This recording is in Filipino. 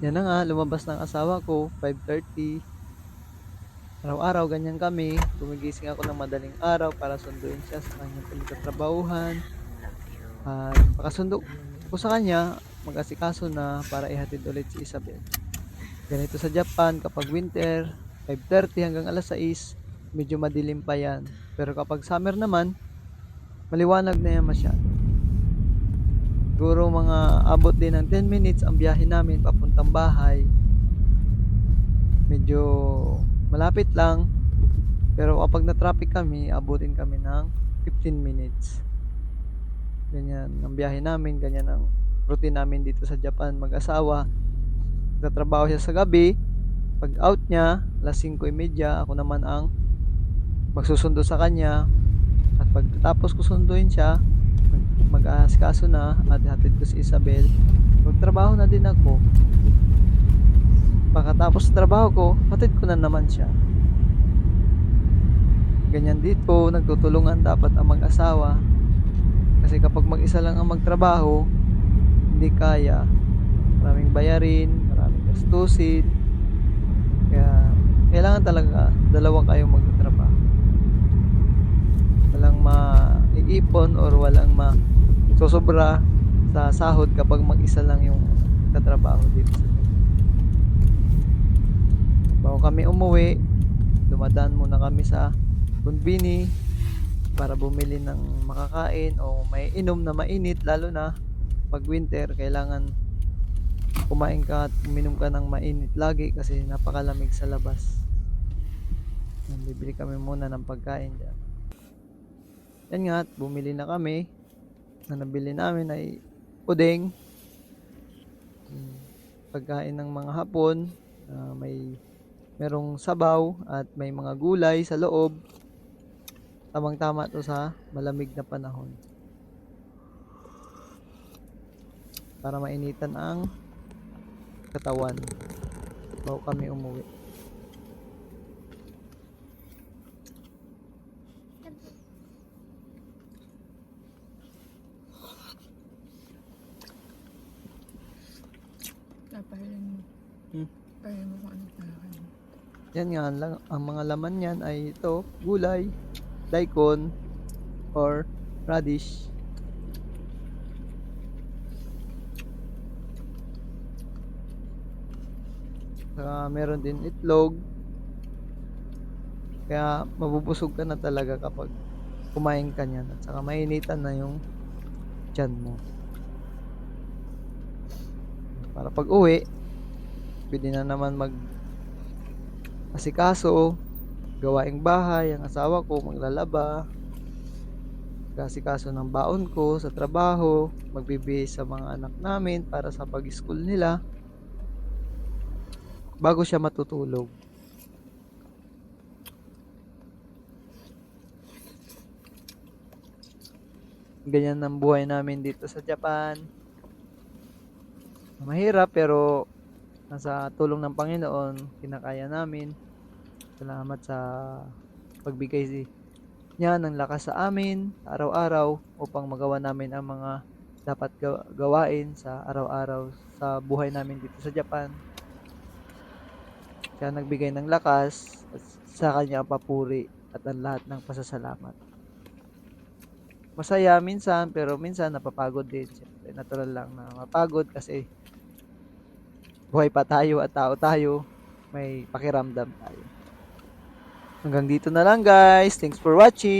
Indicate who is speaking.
Speaker 1: Yan na nga, lumabas ng asawa ko, 5.30. Araw-araw, ganyan kami. Gumigising ako ng madaling araw para sunduin siya sa kanyang pinagtatrabahuhan. At pakasundo ko sa kanya, mag-asikaso na para ihatid ulit si Isabel. Ganito sa Japan, kapag winter, 5.30 hanggang alas 6, medyo madilim pa yan. Pero kapag summer naman, maliwanag na yan masyado. Siguro mga abot din ng 10 minutes ang biyahe namin papuntang bahay. Medyo malapit lang. Pero kapag na-traffic kami, abutin kami ng 15 minutes. Ganyan ang biyahe namin, ganyan ang routine namin dito sa Japan mag-asawa. Nagtatrabaho siya sa gabi. Pag out niya, alas 5.30, ako naman ang magsusundo sa kanya. At pagkatapos ko sunduin siya, mag-aasikaso na at hatid ko si Isabel. Magtrabaho na din ako. Pagkatapos sa trabaho ko, hatid ko na naman siya. Ganyan dito, nagtutulungan dapat ang mag-asawa. Kasi kapag mag-isa lang ang magtrabaho, hindi kaya. Maraming bayarin, maraming gastusin. Kaya, kailangan talaga dalawa kayong magtatrabaho. Walang maiipon or walang ma susobra sa sahod kapag mag-isa lang yung katrabaho dito sa Bago kami umuwi, dumadaan muna kami sa Bunbini para bumili ng makakain o may inom na mainit lalo na pag winter kailangan kumain ka at uminom ka ng mainit lagi kasi napakalamig sa labas. Bibili kami muna ng pagkain dyan. Yan nga, bumili na kami. Na nabili namin ay puding. Mm, Pagkain ng mga hapon. na may merong sabaw at may mga gulay sa loob. Tamang tama to sa malamig na panahon. Para mainitan ang katawan. Bago kami umuwi.
Speaker 2: Mo.
Speaker 1: Hmm.
Speaker 2: Pahilan mo kung ano.
Speaker 1: Yan nga, ang, lang- ang mga laman niyan ay ito, gulay, daikon, or radish. Saka meron din itlog. Kaya mabubusog ka na talaga kapag kumain ka niyan. At saka mainitan na yung tiyan mo. Para pag uwi, pwede na naman mag asikaso, gawaing bahay, ang asawa ko maglalaba, asikaso ng baon ko sa trabaho, magbibihis sa mga anak namin para sa pag-school nila bago siya matutulog. Ganyan ang buhay namin dito sa Japan. Mahirap pero nasa tulong ng Panginoon, kinakaya namin. Salamat sa pagbigay niya ng lakas sa amin araw-araw upang magawa namin ang mga dapat gaw- gawain sa araw-araw sa buhay namin dito sa Japan. Siya nagbigay ng lakas at sa kanya ang papuri at ang lahat ng pasasalamat. Masaya minsan pero minsan napapagod din. Siyempre, natural lang na mapagod kasi buhay pa tayo at tao tayo, may pakiramdam tayo. Hanggang dito na lang guys. Thanks for watching.